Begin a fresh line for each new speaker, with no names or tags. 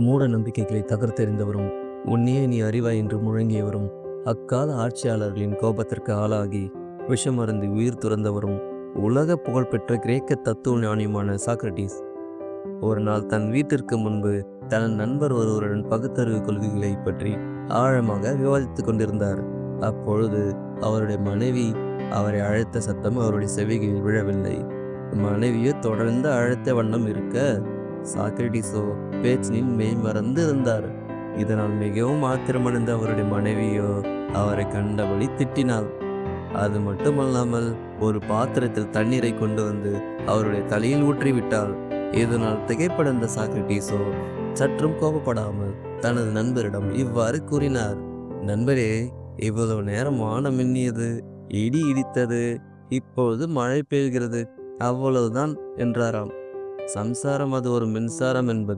மூட நம்பிக்கைகளை தகர்த்தெறிந்தவரும் உன்னையே நீ அறிவாய் என்று முழங்கியவரும் அக்கால ஆட்சியாளர்களின் கோபத்திற்கு ஆளாகி விஷமருந்து உயிர் துறந்தவரும் உலக புகழ்பெற்ற கிரேக்க தத்துவ ஞானியுமான சாக்ரட்டிஸ் ஒரு நாள் தன் வீட்டிற்கு முன்பு தன் நண்பர் ஒருவருடன் பகுத்தறிவு கொள்கைகளை பற்றி ஆழமாக விவாதித்துக் கொண்டிருந்தார். அப்பொழுது அவருடைய மனைவி அவரை அழைத்த சத்தம் அவருடைய செவிகளில் விழவில்லை. மனைவியோ தொடர்ந்து அழைத்த வண்ணம் இருக்க சாக்ரட்டிஸோ பேச்சினில் மெய்மறந்து இருந்தார் இதனால் மிகவும் ஆத்திரமடைந்த அவருடைய மனைவியோ அவரை கண்டபடி திட்டினாள். அது மட்டுமல்லாமல் ஒரு பாத்திரத்தில் தண்ணீரை கொண்டு வந்து அவருடைய தலையில் ஊற்றிவிட்டாள். இதனால் திகைப்படைந்த சாக்ரட்டிஸோ சற்றும் கோபப்படாமல் தனது நண்பரிடம் இவ்வாறு கூறினார். நண்பரே இவ்வளவு நேரம் வானம் மின்னியது இடி இடித்தது இப்பொழுது மழை பெய்கிறது அவ்வளவுதான் என்றாராம். சம்சாரம் அது ஒரு மின்சாரம் என்பது.